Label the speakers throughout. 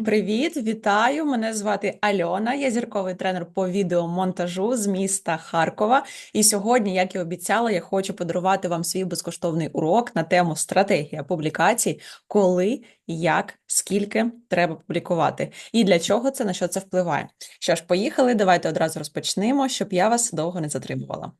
Speaker 1: Привіт, вітаю! Мене звати Альона. Я зірковий тренер по відеомонтажу з міста Харкова. І сьогодні, як і обіцяла, я хочу подарувати вам свій безкоштовний урок на тему стратегія публікацій, коли, як, скільки треба публікувати, і для чого це на що це впливає. Що ж, поїхали, давайте одразу розпочнемо, щоб я вас довго не затримувала.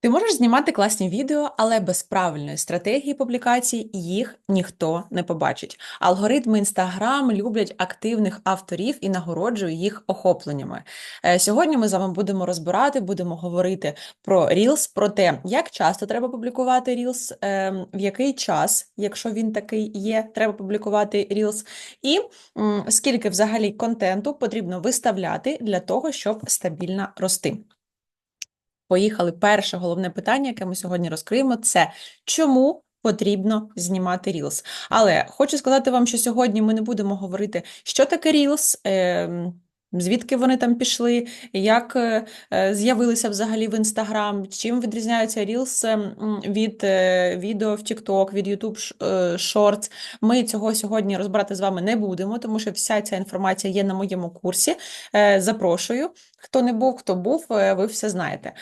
Speaker 1: Ти можеш знімати класні відео, але без правильної стратегії публікацій їх ніхто не побачить. Алгоритми Instagram люблять активних авторів і нагороджують їх охопленнями. Е, Сьогодні ми з вами будемо розбирати, будемо говорити про Reels, про те, як часто треба публікувати Reels, е, в який час, якщо він такий є, треба публікувати Reels, і скільки взагалі контенту потрібно виставляти для того, щоб стабільно рости. Поїхали. Перше головне питання, яке ми сьогодні розкриємо, це чому потрібно знімати Reels. Але хочу сказати вам, що сьогодні ми не будемо говорити, що таке Reels, ем, звідки вони там пішли, як е, е, з'явилися взагалі в Instagram, чим відрізняються Reels від е, відео в TikTok, від YouTube Shorts. Ми цього сьогодні розбирати з вами не будемо, тому що вся ця інформація є на моєму курсі. Запрошую. Хто не був, хто був, ви все знаєте.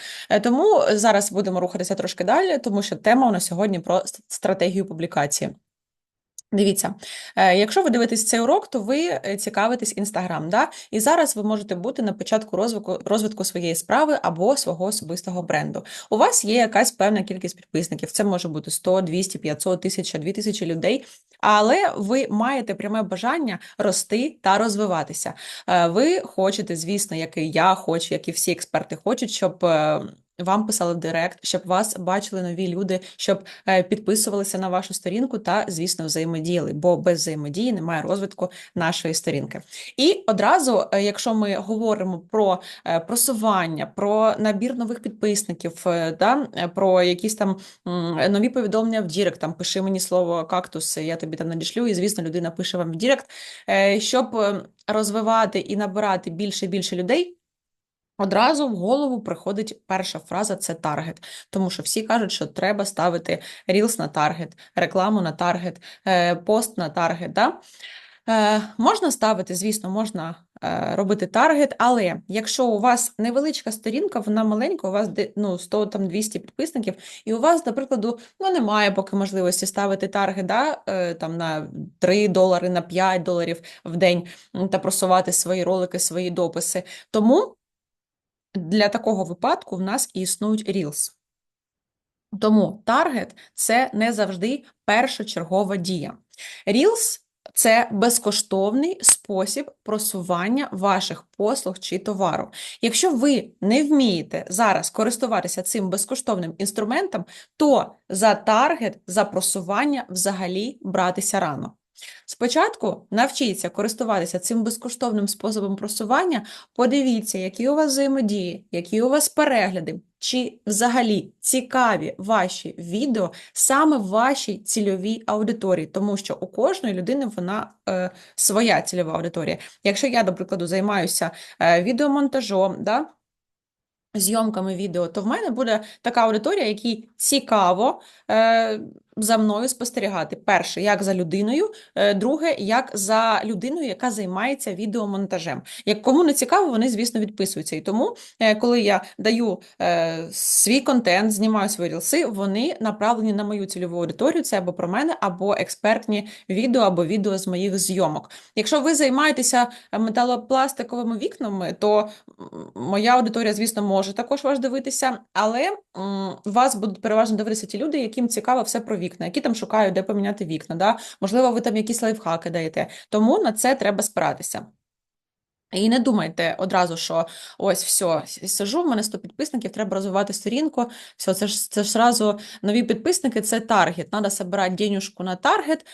Speaker 1: Тому зараз будемо рухатися трошки далі, тому що тема у нас сьогодні про стратегію публікації. Дивіться, е, якщо ви дивитесь цей урок, то ви е, цікавитесь Інстаграм, да? І зараз ви можете бути на початку розвитку, розвитку своєї справи або свого особистого бренду. У вас є якась певна кількість підписників. Це може бути 100, 200, 500, 1000, 2000 людей. Але ви маєте пряме бажання рости та розвиватися. Е, Ви хочете, звісно, як і я хочу, як і всі експерти хочуть, щоб вам писали в Директ, щоб вас бачили нові люди, щоб е, підписувалися на вашу сторінку та, звісно, взаємодіяли, бо без взаємодії немає розвитку нашої сторінки. І одразу, е, якщо ми говоримо про е, просування, про набір нових підписників, да, про якісь там нові повідомлення в Дірект, там пиши мені слово кактус, я тобі там надішлю, і звісно, людина пише вам в Дірект, щоб е, розвивати і набирати більше і більше людей. Одразу в голову приходить перша фраза це таргет, тому що всі кажуть, що треба ставити рілс на таргет, рекламу на таргет, е, пост на таргет. Да? Е, Можна ставити, звісно, можна е, робити таргет, але якщо у вас невеличка сторінка, вона маленька, у вас ну, 100 там 200 підписників, і у вас, наприклад, ну, немає поки можливості ставити таргет да, там, на 3 долари, на 5 доларів в день та просувати свої ролики, свої дописи. Тому для такого випадку в нас існують Reels. Тому таргет це не завжди першочергова дія. Reels – це безкоштовний спосіб просування ваших послуг чи товару. Якщо ви не вмієте зараз користуватися цим безкоштовним інструментом, то за таргет, за просування взагалі братися рано. Спочатку навчіться користуватися цим безкоштовним способом просування, подивіться, які у вас взаємодії, які у вас перегляди, чи взагалі цікаві ваші відео саме вашій цільовій аудиторії, тому що у кожної людини вона е, своя цільова аудиторія. Якщо я, до прикладу, займаюся е, відеомонтажом, да, зйомками відео, то в мене буде така аудиторія, якій цікаво е, за мною спостерігати. Перше, як за людиною, е, друге, як за людиною, яка займається відеомонтажем. Як кому не цікаво, вони, звісно, відписуються. І тому, е, коли я даю е, свій контент, знімаю свої рілси, вони направлені на мою цільову аудиторію, це або про мене, або експертні відео, або відео з моїх зйомок. Якщо ви займаєтеся металопластиковими вікнами, то моя аудиторія, звісно, може також вас дивитися, але вас будуть переважно дивитися ті люди, яким цікаво все про вікна, які там шукають, де поміняти вікна. Да? Можливо, ви там якісь лайфхаки даєте. Тому на це треба спиратися. І не думайте одразу, що ось все, сижу, в мене 100 підписників, треба розвивати сторінку. Все, це ж це ж зразу нові підписники, це таргет. Треба збирати денюжку на таргет.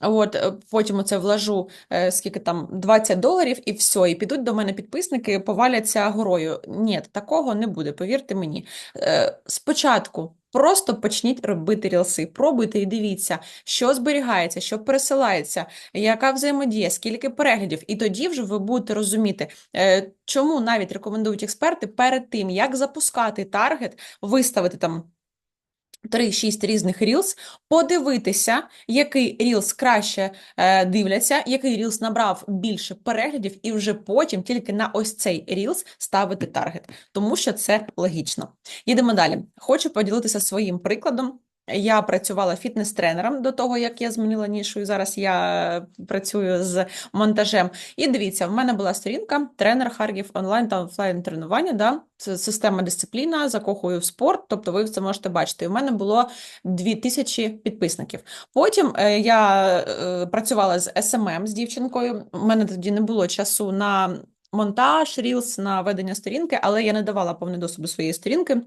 Speaker 1: От, е, потім оце вложу е, скільки там 20 доларів, і все, і підуть до мене підписники, поваляться горою. Ні, такого не буде, повірте мені. Е, Спочатку. Просто почніть робити рілси, пробуйте і дивіться, що зберігається, що пересилається, яка взаємодія, скільки переглядів, і тоді вже ви будете розуміти, е, чому навіть рекомендують експерти перед тим, як запускати таргет, виставити там 3-6 різних рілс, подивитися, який рілс краще е, дивляться, який рілс набрав більше переглядів, і вже потім тільки на ось цей рілс ставити таргет, тому що це логічно. Їдемо далі. Хочу поділитися своїм прикладом. Я працювала фітнес-тренером до того, як я змінила нішу, і зараз я працюю з монтажем. І дивіться, в мене була сторінка тренер Харків онлайн та офлайн тренування. Да? Це система дисципліна, закохую в спорт. Тобто, ви це можете бачити. І в мене було 2000 підписників. Потім е, я е, працювала з SMM з дівчинкою. У мене тоді не було часу на монтаж, рілс, на ведення сторінки, але я не давала повний доступ до своєї сторінки.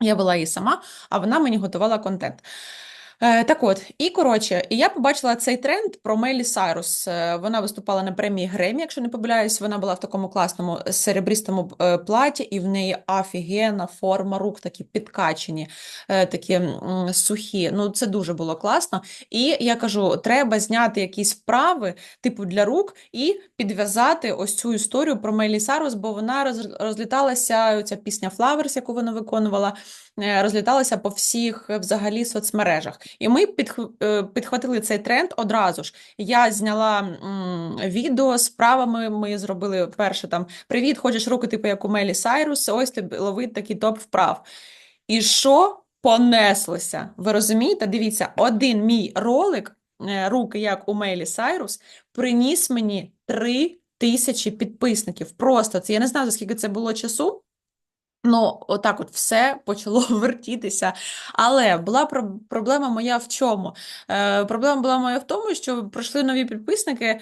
Speaker 1: Я вела її сама, а вона мені готувала контент. Е, так от, і коротше, я побачила цей тренд про Мейлі Сайрус. Е, Вона виступала на премії Гремі, якщо не помиляюсь, вона була в такому класному серебристому е, платі, і в неї офігенна форма рук, такі підкачені, такі сухі. Ну, це дуже було класно. І я кажу: треба зняти якісь вправи, типу для рук, і підв'язати ось цю історію про Мейлі Сайрус, бо вона роз- розліталася, ця пісня Flowers, яку вона виконувала розліталася по всіх взагалі соцмережах. І ми е, підхватили цей тренд одразу ж. Я зняла м, відео з правами. Ми зробили перше там Привіт, хочеш руки, типу як у Мелі Сайрус, ось тобі лови такий топ вправ. І що понеслося? Ви розумієте? Дивіться, один мій ролик, е, руки як у Мейлі Сайрус, приніс мені три тисячі підписників. Просто це я не знаю, за скільки це було часу. Ну, отак от все почало вертітися. Але була про- проблема моя в чому? Е, проблема була моя в тому, що прийшли нові підписники,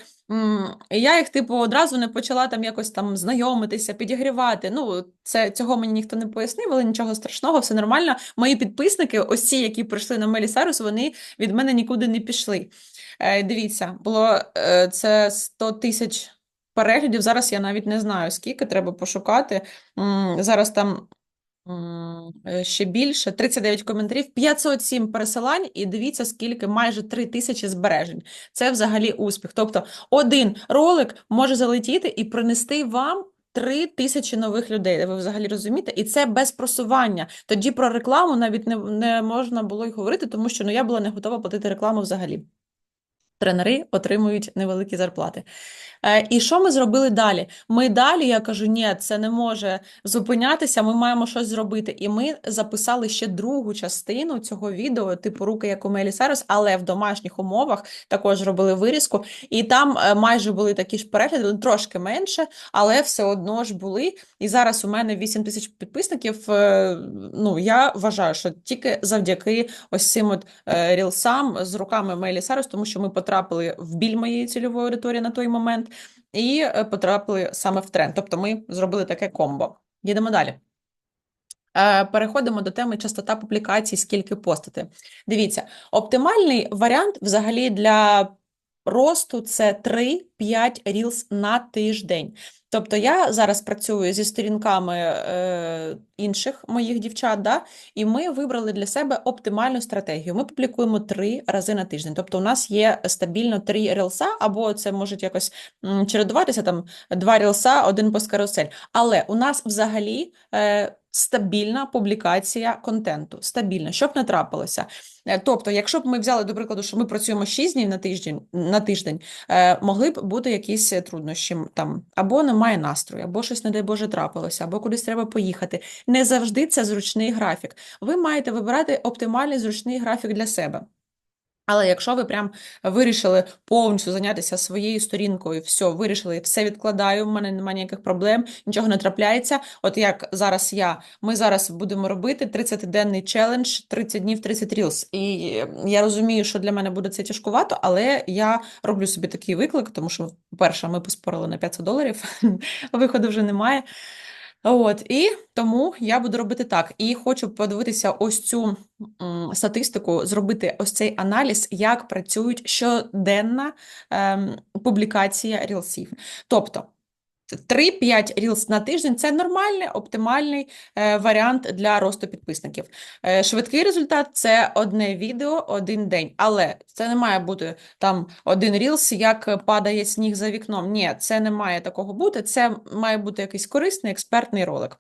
Speaker 1: і я їх, типу, одразу не почала там якось там знайомитися, підігрівати. Ну, це цього мені ніхто не пояснив, але нічого страшного, все нормально. Мої підписники, ось ці, які прийшли на Мелі вони від мене нікуди не пішли. Е, дивіться, було е, це 100 тисяч переглядів. Зараз я навіть не знаю, скільки треба пошукати. Зараз там е, ще більше, 39 коментарів, 507 пересилань, і дивіться, скільки, майже 3 тисячі збережень. Це взагалі успіх. Тобто один ролик може залетіти і принести вам 3 тисячі нових людей. Ви взагалі розумієте? І це без просування. Тоді про рекламу навіть не, не можна було й говорити, тому що ну, я була не готова платити рекламу взагалі. Тренери отримують невеликі зарплати. Е, і що ми зробили далі? Ми далі, я кажу, ні, це не може зупинятися, ми маємо щось зробити. І ми записали ще другу частину цього відео, типу руки, як у Мелі Сайрус, але в домашніх умовах також робили вирізку. І там е, майже були такі ж перегляди, ну, трошки менше, але все одно ж були. І зараз у мене 8 тисяч підписників. Е, Ну, я вважаю, що тільки завдяки ось цим от рілсам з руками Мейлі Сайрус, тому що ми потрапили в біль моєї цільової аудиторії на той момент і е, потрапили саме в тренд. Тобто ми зробили таке комбо. Їдемо далі. Е, Переходимо до теми частота публікацій, скільки постити. Дивіться, оптимальний варіант взагалі для росту це 3-5 рілс на тиждень. Тобто я зараз працюю зі сторінками е, інших моїх дівчат, да, і ми вибрали для себе оптимальну стратегію. Ми публікуємо три рази на тиждень. Тобто, у нас є стабільно три рілса, або це можуть якось чередуватися там два рілса, один пост карусель. Але у нас взагалі е, стабільна публікація контенту. Стабільна, щоб не трапилося. Е, Тобто, якщо б ми взяли до прикладу, що ми працюємо 6 днів на тиждень, на тиждень, е, могли б бути якісь труднощі там, або немає настрою, або щось, не дай Боже, трапилося, або кудись треба поїхати. Не завжди це зручний графік. Ви маєте вибирати оптимальний зручний графік для себе. Але якщо ви прям вирішили повністю зайнятися своєю сторінкою, все, вирішили, все відкладаю, в мене немає ніяких проблем, нічого не трапляється. От як зараз я, ми зараз будемо робити 30-денний челендж, 30 днів, 30 рілс. І я розумію, що для мене буде це тяжкувато, але я роблю собі такий виклик, тому що, по-перше, ми поспорили на 500 доларів, виходу вже немає. От, і тому я буду робити так. І хочу подивитися ось цю статистику, зробити ось цей аналіз, як працюють щоденна ем, публікація рілсів. Тобто 3-5 рілс на тиждень це нормальний, оптимальний е, варіант для росту підписників. Е, швидкий результат це одне відео, один день. Але це не має бути там один рілс, як падає сніг за вікном. Ні, це не має такого бути. Це має бути якийсь корисний експертний ролик.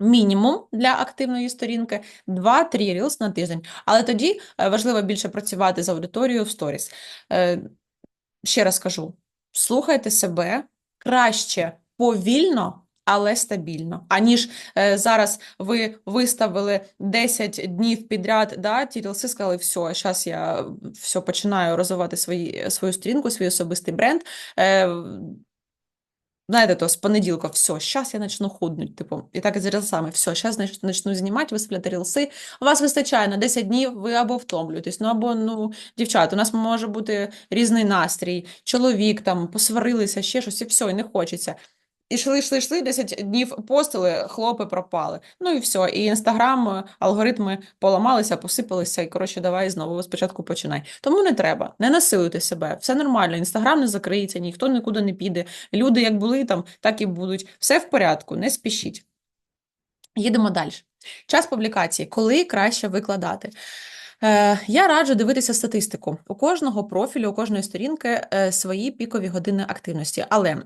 Speaker 1: Мінімум для активної сторінки 2-3 Reels на тиждень. Але тоді е, важливо більше працювати з аудиторією в сторіс. Ще раз кажу: слухайте себе краще повільно, але стабільно. Аніж е, зараз ви виставили 10 днів підряд, да, рілси сказали, все, зараз я все починаю розвивати свої, свою сторінку, свій особистий бренд. Е, Знаєте, то з понеділка, все, зараз я почну худнуть, типу, і так і з рілсами, все, зараз почну знімати, виставляти рілси. У вас вистачає на 10 днів, ви або втомлюєтесь, ну або, ну, дівчат, у нас може бути різний настрій, чоловік там, посварилися, ще щось, і все, і не хочеться. І йшли, йшли, йшли, 10 днів постили, хлопи пропали. Ну і все. І інстаграм, алгоритми поламалися, посипалися, і коротше, давай знову спочатку починай. Тому не треба, не насилуйте себе, все нормально. Інстаграм не закриється, ніхто нікуди не піде. Люди як були там, так і будуть. Все в порядку, не спішіть. Їдемо далі. Час публікації. Коли краще викладати? Е, Я раджу дивитися статистику. У кожного профілю, у кожної сторінки е, свої пікові години активності. Але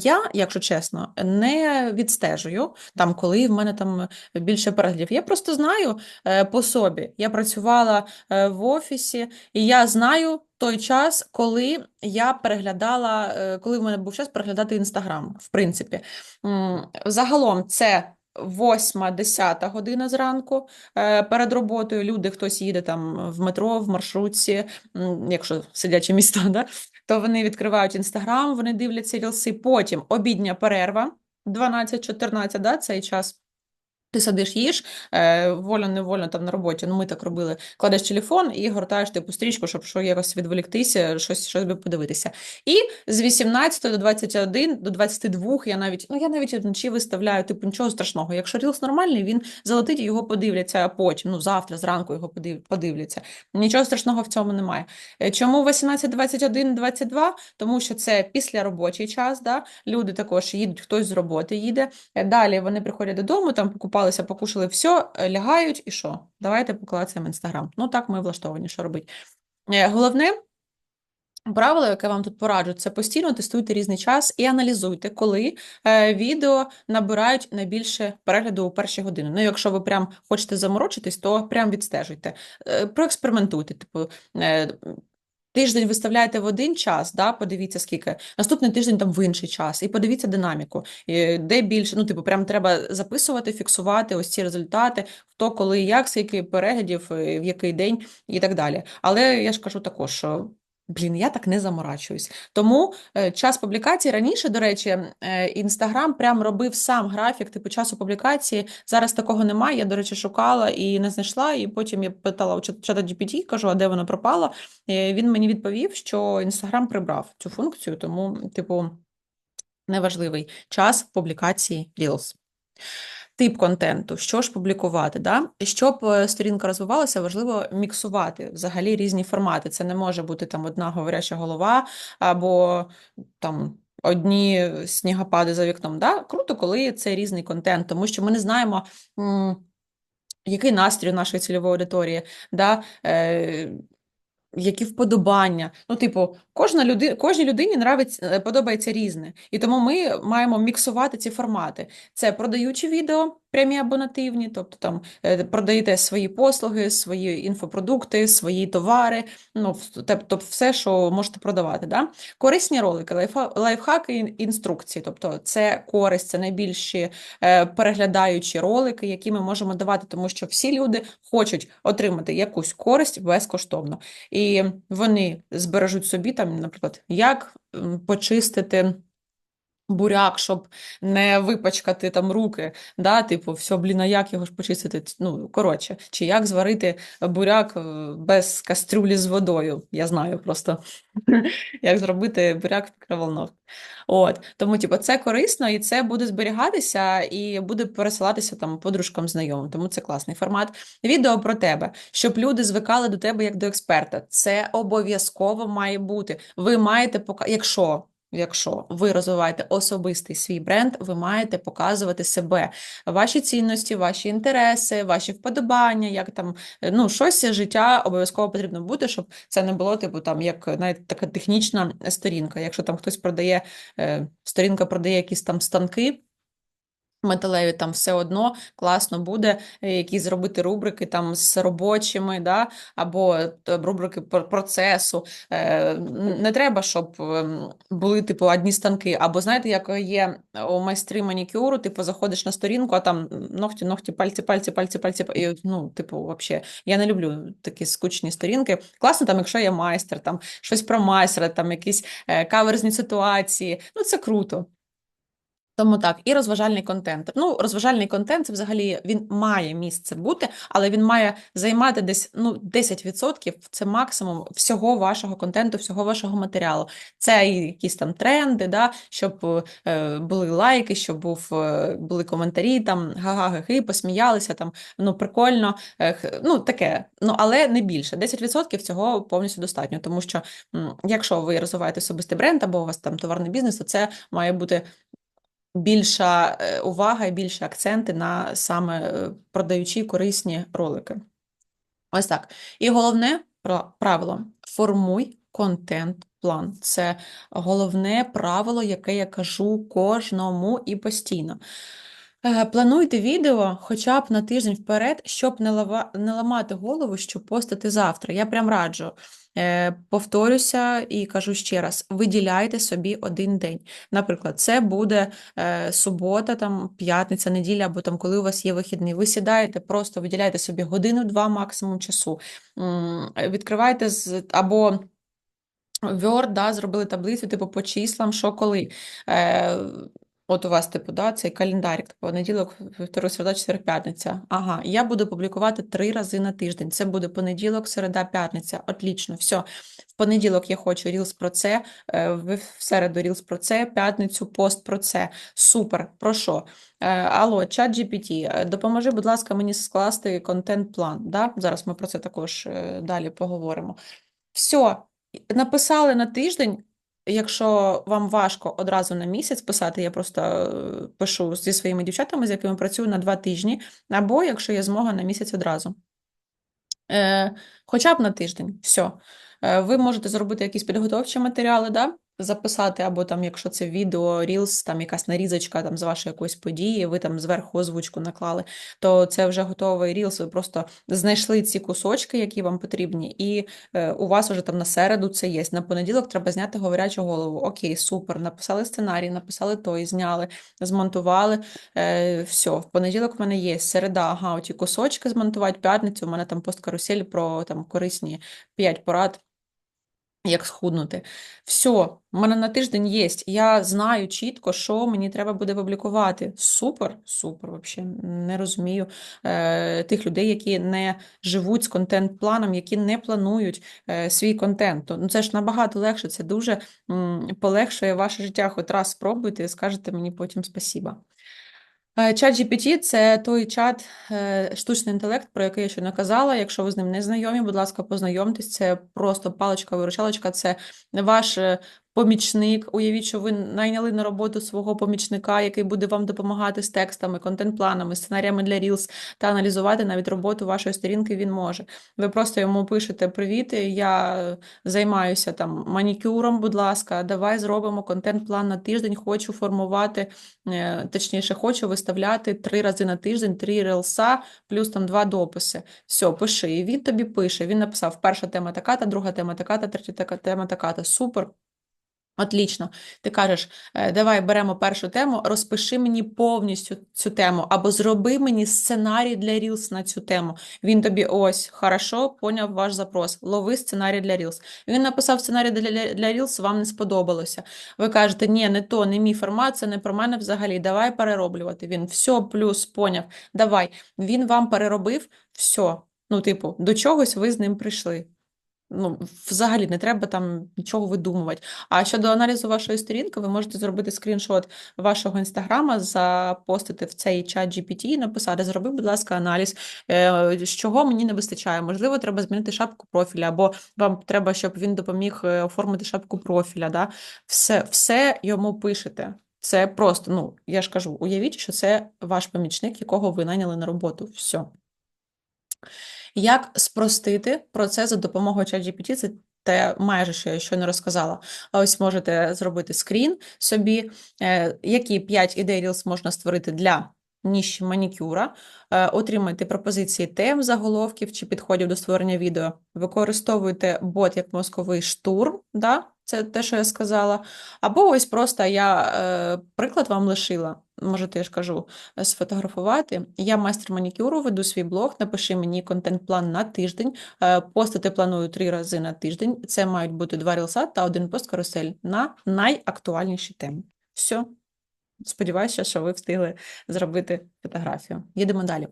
Speaker 1: я, якщо чесно, не відстежую там, коли в мене там більше переглядів. Я просто знаю е, по собі. Я працювала в офісі, і я знаю той час, коли я переглядала, коли в мене був час переглядати інстаграм. В принципі, загалом це. 8-10 година зранку е, перед роботою. Люди, хтось їде там в метро, в маршрутці, якщо сидячі міста, да? то вони відкривають інстаграм, вони дивляться рілси. Потім обідня перерва 12-14, да, цей час. Ти сидиш, їш, е, вольно-невольно там на роботі, ну ми так робили, кладеш телефон і гортаєш типу стрічку, щоб що якось відволіктися, щось, щось би подивитися. І з 18 до 21, до 22 я навіть, ну я навіть вночі виставляю, типу, нічого страшного. Якщо рілс нормальний, він залетить і його подивляться а потім, ну завтра, зранку його подив, подивляться. Нічого страшного в цьому немає. Е, Чому 18, 21, 22? Тому що це після робочий час, да? люди також їдуть, хтось з роботи їде. Е, Далі вони приходять додому, там покупалися, покушали, все, лягають і що? Давайте поклацаємо інстаграм. Ну так ми влаштовані, що робити. Е, Головне. Правило, яке вам тут пораджу, це постійно тестуйте різний час і аналізуйте, коли е, відео набирають найбільше перегляду у перші години. Ну, якщо ви прям хочете заморочитись, то прям відстежуйте. Е, проекспериментуйте. Типу, Тиждень виставляєте в один час, да, подивіться скільки, наступний тиждень там в інший час, і подивіться динаміку, де більше, ну, типу, прям треба записувати, фіксувати ось ці результати, хто, коли, як, скільки переглядів, в який день і так далі. Але я ж кажу також, що. Блін, я так не заморачуюсь. Тому е, час публікації раніше, до речі, е, Інстаграм прям робив сам графік типу часу публікації. Зараз такого немає. Я, до речі, шукала і не знайшла. І потім я питала у чат- чата GPT, кажу, а де воно пропало? Е, Він мені відповів, що Інстаграм прибрав цю функцію, тому, типу, неважливий час публікації Reels. Тип контенту, що ж публікувати, да? Щоб е, сторінка розвивалася, важливо міксувати взагалі різні формати. Це не може бути там одна говоряча голова або там одні снігопади за вікном. Да? Круто, коли це різний контент, тому що ми не знаємо. Який настрій нашої цільової аудиторії, да? Які вподобання. Ну, типу, кожна люди, кожній людині нравиться, е, подобається різне. І тому ми маємо міксувати ці формати. Це продаючі відео, прямі або нативні, тобто там е, продаєте свої послуги, свої інфопродукти, свої товари, ну, тобто все, що можете продавати. Да? Корисні ролики, лайфхаки, ін- інструкції. Тобто це користь, це найбільші е, переглядаючі ролики, які ми можемо давати, тому що всі люди хочуть отримати якусь користь безкоштовно. І вони збережуть собі там, наприклад, як почистити. Буряк, щоб не випачкати там руки, да, типу, все, блін, а як його ж почистити? Ну, коротше, чи як зварити буряк е, без кастрюлі з водою? Я знаю просто, як зробити буряк в мікроволновці. От, тому, типу, це корисно і це буде зберігатися і буде пересилатися там подружкам знайомим. Тому це класний формат. Відео про тебе, щоб люди звикали до тебе як до експерта. Це обов'язково має бути. Ви маєте пока, якщо. Якщо ви розвиваєте особистий свій бренд, ви маєте показувати себе, ваші цінності, ваші інтереси, ваші вподобання, як там е, ну щось життя обов'язково потрібно бути, щоб це не було типу там як навіть така технічна сторінка. Якщо там хтось продає, е, сторінка продає якісь там станки. Металеві там все одно класно буде е, якісь зробити рубрики там з робочими, да, або е, рубрики процесу. Е, Не треба, щоб ем, були типу одні станки. Або знаєте, як є у майстри манікюру, типу заходиш на сторінку, а там ногті, ногті, пальці, пальці, пальці, пальці. І, ну, типу, вообще, я не люблю такі скучні сторінки. Класно, там, якщо є майстер, там щось про майстра, там якісь каверзні ситуації. Ну, це круто. Тому так, і розважальний контент. Ну, розважальний контент це взагалі він має місце бути, але він має займати десь ну 10%, це максимум всього вашого контенту, всього вашого матеріалу. Це якісь там тренди, да, щоб е, були лайки, щоб був, е, були коментарі, там га-га-ги, посміялися, там ну прикольно, е, ну таке. Ну але не більше. 10% цього повністю достатньо, тому що м, якщо ви розвиваєте особистий бренд або у вас там товарний бізнес, то це має бути більша е, увага і більше акценти на саме е, продаючі корисні ролики. Ось так. І головне правило: формуй контент-план. Це головне правило, яке я кажу кожному і постійно. Е, Плануйте відео хоча б на тиждень вперед, щоб не ламати голову, що постити завтра. Я прям раджу. Е, Повторюся і кажу ще раз: виділяйте собі один день. Наприклад, це буде е, субота, там, п'ятниця, неділя, або там, коли у вас є вихідний. Ви сідаєте, просто виділяєте собі годину-два максимум часу. Відкриваєте з або. Word, да, зробили таблицю, типу, по числам, що коли. Е, от у вас, типу, да, цей календарик, типу, понеділок, вівторок, середа, четвер, п'ятниця. Ага, я буду публікувати три рази на тиждень. Це буде понеділок, середа, п'ятниця. Отлично, все. В понеділок я хочу Reels про це, е, в середу Reels про це, п'ятницю пост про це. Супер, про що? Е, Алло, чат GPT, е, допоможи, будь ласка, мені скласти контент-план. Да? Зараз ми про це також далі поговоримо. Все, написали на тиждень. Якщо вам важко одразу на місяць писати, я просто е, пишу зі своїми дівчатами, з якими працюю на два тижні, або якщо є змога на місяць одразу. Е, хоча б на тиждень, все. Ви можете зробити якісь підготовчі матеріали, да? Записати, або там, якщо це відео, Reels, там якась нарізочка там, з вашої якоїсь події, ви там зверху озвучку наклали, то це вже готовий Reels, ви просто знайшли ці кусочки, які вам потрібні, і е, у вас вже там на середу це є. На понеділок треба зняти говорячу голову. Окей, супер, написали сценарій, написали той, зняли, змонтували. Е, все, в понеділок в мене є середа, ага, оті кусочки змонтувати, п'ятницю, у мене там посткарусель про там корисні 5 порад. Як схуднути. Все, в мене на тиждень є. Я знаю чітко, що мені треба буде публікувати. Супер, супер, взагалі. Не розумію е, тих людей, які не живуть з контент-планом, які не планують е, свій контент. Ну, це ж набагато легше, це дуже м, полегшує ваше життя. Хоч раз спробуйте і скажете мені потім спасіба. Е, Чат GPT – це той чат, е, штучний інтелект, про який я щойно казала. Якщо ви з ним не знайомі, будь ласка, познайомтесь. Це просто паличка-виручалочка, це ваш е, помічник. Уявіть, що ви найняли на роботу свого помічника, який буде вам допомагати з текстами, контент-планами, сценаріями для Reels та аналізувати навіть роботу вашої сторінки. Він може. Ви просто йому пишете Привіт, я займаюся там манікюром, будь ласка, давай зробимо контент-план на тиждень. Хочу формувати, е, точніше, хочу виставляти три рази на тиждень, три релса, плюс там два дописи. Все, пиши. І він тобі пише. Він написав: перша тема така, та друга тема така, та третя тема така. Та супер. Отлично. Ти кажеш, «Е, давай беремо першу тему, розпиши мені повністю цю тему, або зроби мені сценарій для Reels на цю тему. Він тобі ось, хорошо, поняв ваш запрос. Лови сценарій для Reels. Він написав сценарій для, для, Reels, вам не сподобалося. Ви кажете, ні, не то, не мій формат, це не про мене взагалі. Давай перероблювати. Він все, плюс, поняв. Давай. Він вам переробив все. Ну, типу, до чогось ви з ним прийшли. Ну, взагалі не треба там нічого видумувати. А щодо аналізу вашої сторінки, ви можете зробити скріншот вашого інстаграма, запостити в цей чат GPT і написати: зроби, будь ласка, аналіз, е, з чого мені не вистачає. Можливо, треба змінити шапку профіля, або вам треба, щоб він допоміг е, оформити шапку профіля. Да? Все, все йому пишете. Це просто, ну, я ж кажу, уявіть, що це ваш помічник, якого ви найняли на роботу. Все. Як спростити процес за допомогою ChatGPT? Це те майже що я щойно розказала. А ось можете зробити скрін собі, е, які 5 ідей Reels можна створити для ніші манікюра, е, отримайте пропозиції тем, заголовків чи підходів до створення відео, використовуйте бот як мозковий штурм, да? Це те, що я сказала. Або ось просто я е, приклад вам лишила, можете, я ж кажу, е, сфотографувати. Я майстер манікюру, веду свій блог, напиши мені контент-план на тиждень. Е, постити планую три рази на тиждень. Це мають бути два рілса та один пост карусель на найактуальніші теми. Все. Сподіваюся, що ви встигли зробити фотографію. Їдемо далі.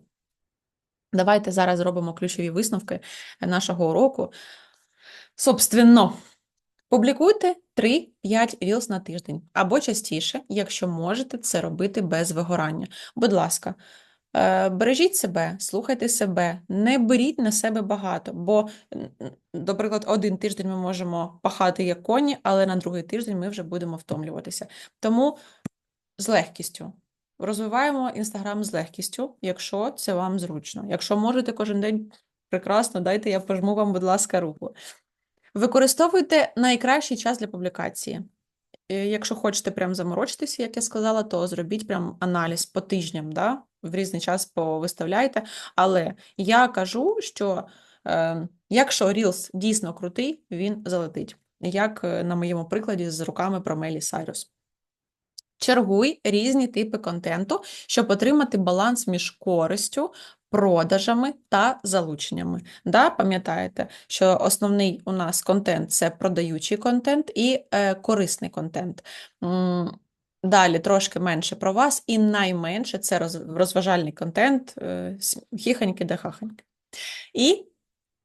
Speaker 1: Давайте зараз зробимо ключові висновки нашого уроку. Собственно, публікуйте 3-5 Reels на тиждень або частіше, якщо можете це робити без вигорання. Будь ласка, е, бережіть себе, слухайте себе, не беріть на себе багато, бо, наприклад, один тиждень ми можемо пахати як коні, але на другий тиждень ми вже будемо втомлюватися. Тому з легкістю. Розвиваємо Інстаграм з легкістю, якщо це вам зручно. Якщо можете кожен день, прекрасно, дайте я пожму вам, будь ласка, руку. Використовуйте найкращий час для публікації. Е, Якщо хочете прям заморочитися, як я сказала, то зробіть прям аналіз по тижням, да? в різний час повиставляйте. Але я кажу, що е, якщо Reels дійсно крутий, він залетить. Як е, на моєму прикладі з руками про Мелі Сайрус. Чергуй різні типи контенту, щоб отримати баланс між користю, продажами та залученнями. Да, пам'ятаєте, що основний у нас контент це продаючий контент і е, корисний контент. Далі трошки менше про вас, і найменше це розважальний контент, е, хіхоньки да хахоньки. І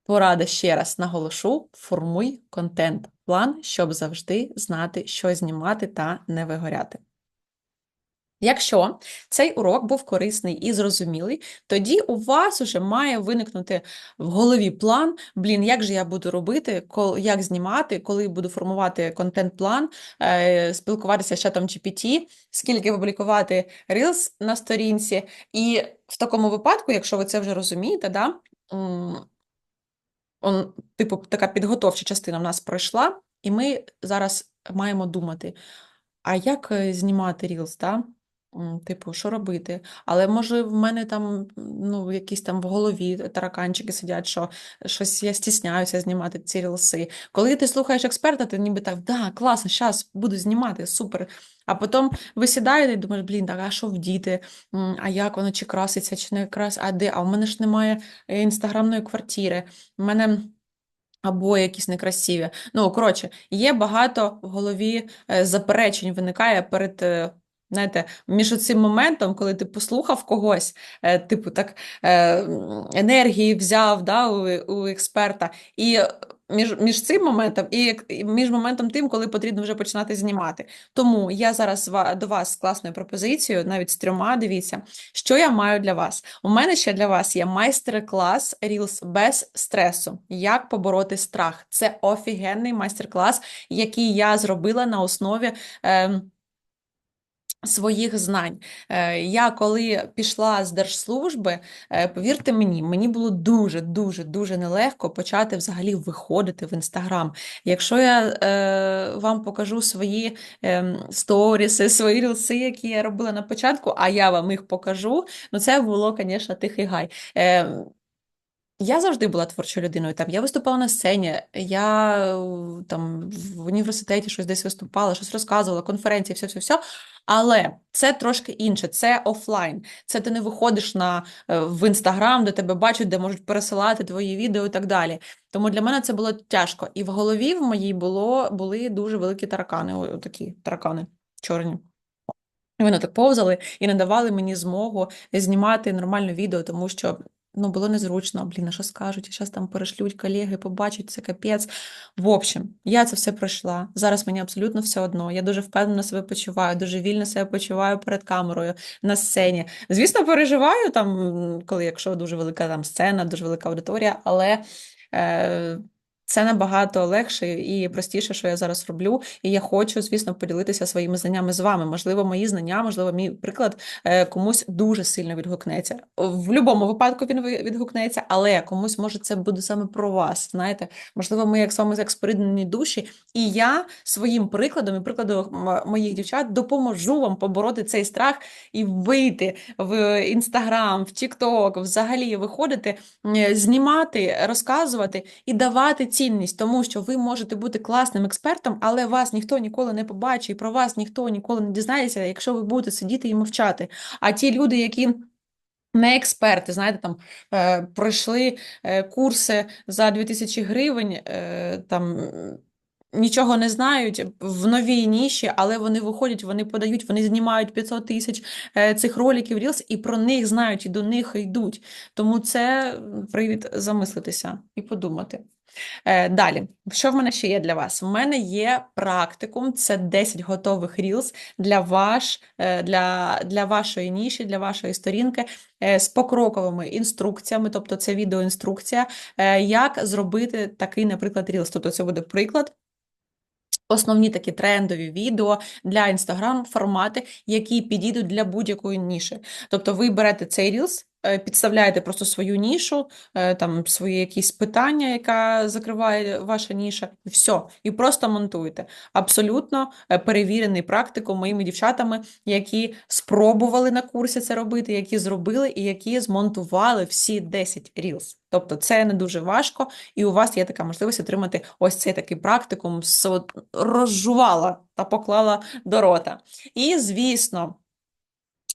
Speaker 1: порада ще раз наголошу: формуй контент-план, щоб завжди знати, що знімати та не вигоряти. Якщо цей урок був корисний і зрозумілий, тоді у вас уже має виникнути в голові план, блін, як же я буду робити, як знімати, коли буду формувати контент-план, е, спілкуватися з чатом GPT, скільки публікувати Reels на сторінці. І в такому випадку, якщо ви це вже розумієте, да, он, типу, така підготовча частина в нас пройшла, і ми зараз маємо думати, а як е, знімати Reels, да? Типу, що робити? Але може в мене там ну, якісь там в голові тараканчики сидять, що щось я стісняюся знімати ці рілси. Коли ти слухаєш експерта, ти ніби так, да, класно, зараз буду знімати, супер. А потім ви сідаєте і думаєш, блін, так, а що вдіти? М, А як воно чи краситься, чи не краситься? А де? А в мене ж немає е, інстаграмної квартири. У мене або якісь некрасиві. Ну, коротше, є багато в голові е, заперечень виникає перед. Е, Знаєте, між цим моментом, коли ти послухав когось, е, типу так е, енергії взяв да, у, у експерта, і між, між цим моментом і між моментом тим, коли потрібно вже починати знімати. Тому я зараз до вас з класною пропозицією, навіть з трьома, дивіться, що я маю для вас. У мене ще для вас є майстер-клас Reels без стресу. Як побороти страх. Це офігенний майстер-клас, який я зробила на основі. ем, Своїх знань. Е, Я коли пішла з держслужби, е, повірте мені, мені було дуже, дуже, дуже нелегко почати взагалі виходити в Інстаграм. Якщо я е, вам покажу свої е, сторіси, свої рілси, які я робила на початку, а я вам їх покажу, ну це було, звісно, тихий гай. Е, я завжди була творчою людиною. Там я виступала на сцені, я е, там в університеті щось десь виступала, щось розказувала, конференції, все, все, все. Але це трошки інше, це офлайн. Це ти не виходиш на е, в інстаграм, де тебе бачать, де можуть пересилати твої відео і так далі. Тому для мене це було тяжко. І в голові в моїй було були дуже великі таракани, о- такі таракани чорні. Вони так повзали і не давали мені змогу знімати нормальне відео, тому що ну, було незручно. Блін, а що скажуть? Зараз там перешлють колеги, побачать, це капець. В общем, я це все пройшла. Зараз мені абсолютно все одно. Я дуже впевнено себе почуваю, дуже вільно себе почуваю перед камерою на сцені. Звісно, переживаю там, коли якщо дуже велика там сцена, дуже велика аудиторія, але. Е, Це набагато легше і простіше, що я зараз роблю. І я хочу, звісно, поділитися своїми знаннями з вами. Можливо, мої знання, можливо, мій приклад е, комусь дуже сильно відгукнеться. В будь-якому випадку він відгукнеться, але комусь може це буде саме про вас. Знаєте, можливо, ми як з вами як споріднені душі, і я своїм прикладом і прикладом моїх дівчат допоможу вам побороти цей страх і вийти в інстаграм, в Тікток, взагалі виходити, знімати, розказувати і давати цінність, тому що ви можете бути класним експертом, але вас ніхто ніколи не побачить, про вас ніхто ніколи не дізнається, якщо ви будете сидіти і мовчати. А ті люди, які не експерти, знаєте, там е, пройшли е, курси за 2000 гривень, е, там нічого не знають в новій ніші, але вони виходять, вони подають, вони знімають 500 тисяч е, цих роликів Reels, і про них знають, і до них йдуть. Тому це привід замислитися і подумати. Е, Далі, що в мене ще є для вас? В мене є практикум, це 10 готових Reels для, ваш, е, для, для вашої ніші, для вашої сторінки е, з покроковими інструкціями, тобто це відеоінструкція, як зробити такий, наприклад, Reels. Тобто це буде приклад. Основні такі трендові відео для Instagram формати, які підійдуть для будь-якої ніші. Тобто ви берете цей е, підставляєте просто свою нішу, е, там свої якісь питання, яка закриває ваша ніша, і все, і просто монтуєте. Абсолютно е, перевірений практиком моїми дівчатами, які спробували на курсі це робити, які зробили і які змонтували всі 10 Reels. Тобто це не дуже важко, і у вас є така можливість отримати ось цей такий практикум, з- розжувала та поклала до рота. І, звісно,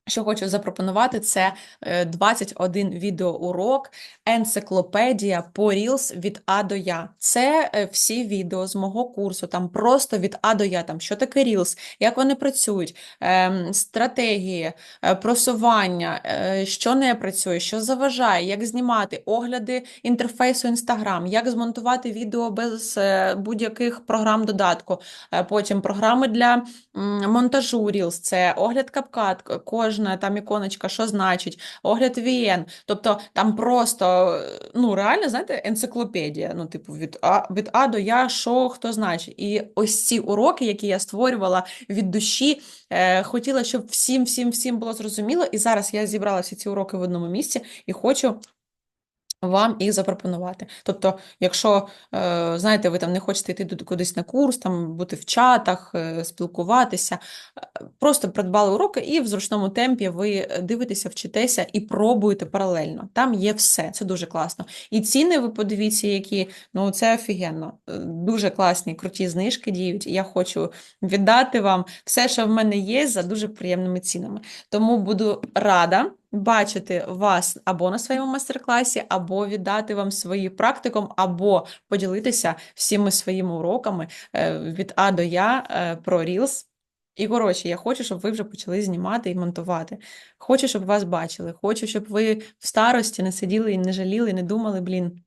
Speaker 1: що хочу запропонувати, це е, 21 відеоурок, енциклопедія по Reels від А до Я. Це е, всі відео з мого курсу, там просто від А до Я, там що таке Reels, як вони працюють, ем, стратегії, е, просування, е, що не працює, що заважає, як знімати, огляди інтерфейсу Instagram, як змонтувати відео без е, будь-яких програм додатку, е, потім програми для монтажу Reels, це огляд CapCut, к- кожна там іконочка, що значить, огляд ВІН. тобто там просто, е, ну реально, знаєте, енциклопедія, ну, типу, від А, від А до Я, що хто значить. І ось ці уроки, які я створювала від душі, е, хотіла, щоб всім, всім, всім було зрозуміло, і зараз я зібрала всі ці уроки в одному місці і хочу вам їх запропонувати. Тобто, якщо, е, знаєте, ви там не хочете йти кудись на курс, там бути в чатах, е, спілкуватися, е, просто придбали уроки і в зручному темпі ви дивитеся, вчитеся і пробуєте паралельно. Там є все, це дуже класно. І ціни ви подивіться, які, ну це офігенно. Дуже класні, круті знижки діють. Я хочу віддати вам все, що в мене є, за дуже приємними цінами. Тому буду рада бачити вас або на своєму майстер-класі, або віддати вам свої практикум, або поділитися всіми своїми уроками е, від А до Я е, про Reels. І коротше, я хочу, щоб ви вже почали знімати і монтувати. Хочу, щоб вас бачили. Хочу, щоб ви в старості не сиділи і не жаліли, і не думали, блін,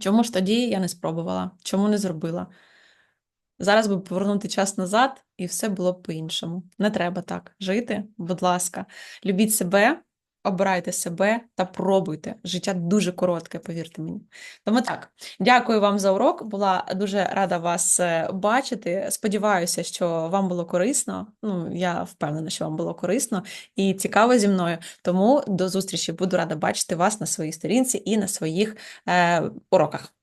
Speaker 1: чому ж тоді я не спробувала, чому не зробила. Зараз би повернути час назад, і все було б по-іншому. Не треба так жити, будь ласка. Любіть себе, обирайте себе та пробуйте. Життя дуже коротке, повірте мені. Тому так, дякую вам за урок. Була дуже рада вас е, бачити. Сподіваюся, що вам було корисно. Ну, я впевнена, що вам було корисно і цікаво зі мною. Тому до зустрічі. Буду рада бачити вас на своїй сторінці і на своїх е, уроках.